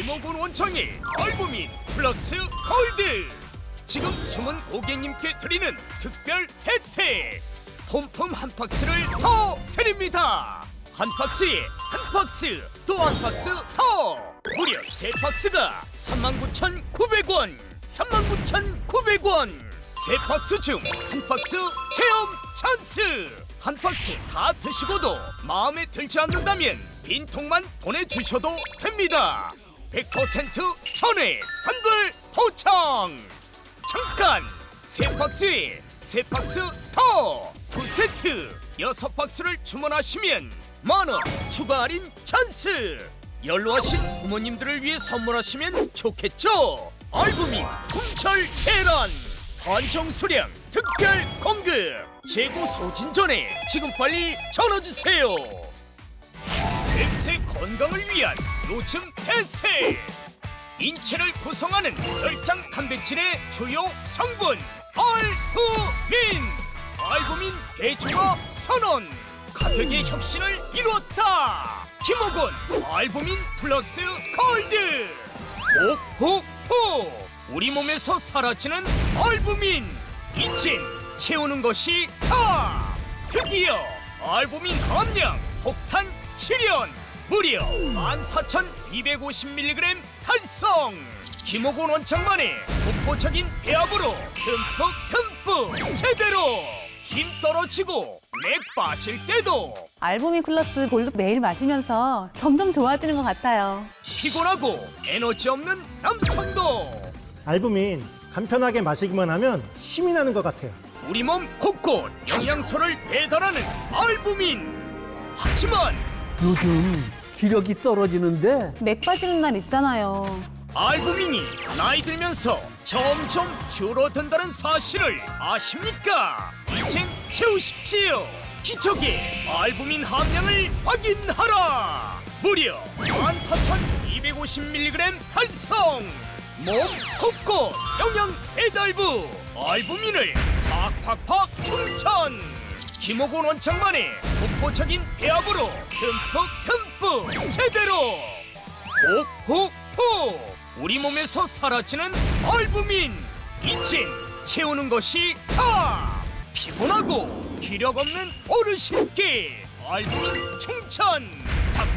김호곤 원청의 알부민 플러스 골드. 지금 주문 고객님께 드리는 특별 혜택. 폼폼 한 박스를 더 드립니다. 한 박스에 한 박스 또 한 박스 더. 무려 세 박스가 39,900원 39,900원. 세 박스 중 한 박스 체험 찬스. 한 박스 다 드시고도 마음에 들지 않는다면 빈통만 보내주셔도 됩니다 100% 전액 환불 포청. 잠깐 세 박스에 세 박스 더. 두 세트 여섯 박스를 주문하시면 만원 추가 할인 찬스. 연로하신 부모님들을 위해 선물하시면 좋겠죠? 알부민 kum철 계란 반정 수량 특별 공급. 재고 소진 전에 지금 빨리 전화주세요. 백세 건강을 위한 요즘 대세 인체를 구성하는 혈장 단백질의 주요 성분 알부민! 알부민 대중화 선언 가격의 혁신을 이루었다! 김호곤 알부민 플러스 골드! 호호호 우리 몸에서 사라지는 알부민! 이젠 채우는 것이 다! 드디어 알부민 함량 폭탄 실현 무려 14,250mg 달성 김호곤 원창만의 독보적인 배합으로 듬뿍 듬뿍 제대로 힘 떨어지고 맥 빠질 때도 알부민 클러스 골드 매일 마시면서 점점 좋아지는 것 같아요. 피곤하고 에너지 없는 남성도 알부민 간편하게 마시기만 하면 힘이 나는 것 같아요. 우리 몸 곳곳 영양소를 배달하는 알부민 하지만 요즘 기력이 떨어지는데 맥 빠지는 날 있잖아요. 알부민이 나이 들면서 점점 줄어든다는 사실을 아십니까? 이젠 채우십시오. 기적의 알부민 함량을 확인하라. 무려 14,250mg 달성. 몸 곳곳 영양 배달부 알부민을 팍팍팍 충전. 김호곤 원창만의 독보적인 배합으로 듬뿍 듬뿍 제대로 호호호 우리 몸에서 사라지는 알부민 이젠 채우는 것이 다 피곤하고 기력 없는 어르신께 알부민 충전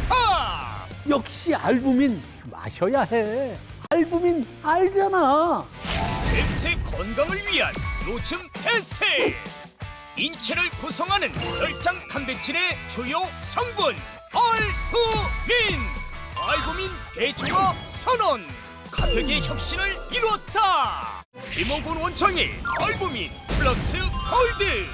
팍팍 역시 알부민 마셔야 해. 알부민 알잖아. 백세 건강을 위한 요즘 대세 인체를 구성하는 혈장 단백질의 주요 성분 알부민! 알부민 대중화 선언! 가격의 혁신을 이루었다! 김호군 원청의 알부민 플러스 골드!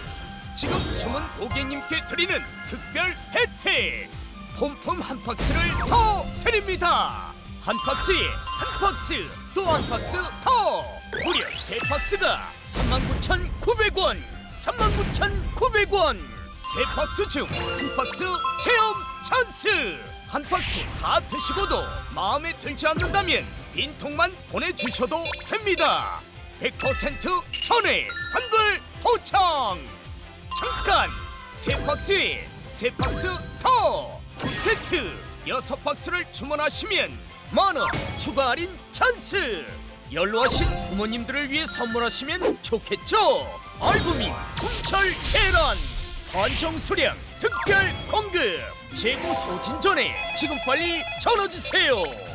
지금 주문 고객님께 드리는 특별 혜택! 폼폼 한 박스를 더 드립니다! 한 박스에 한 박스 또 한 박스 더! 무려 세 박스가 39,900원 39,900원. 세 박스 중한 박스 체험 찬스. 한 박스 다 드시고도 마음에 들지 않는다면 빈 통만 보내주셔도 됩니다. 100% 전액 환불 포청 잠깐 세 박스에 세 박스 더. 두 세트 여섯 박스를 주문하시면 만원 추가 할인 찬스. 연로하신 부모님들을 위해 선물하시면 좋겠죠? 알부민 kum철 계란 반정 수량 특별 공급. 재고 소진 전에 지금 빨리 전화주세요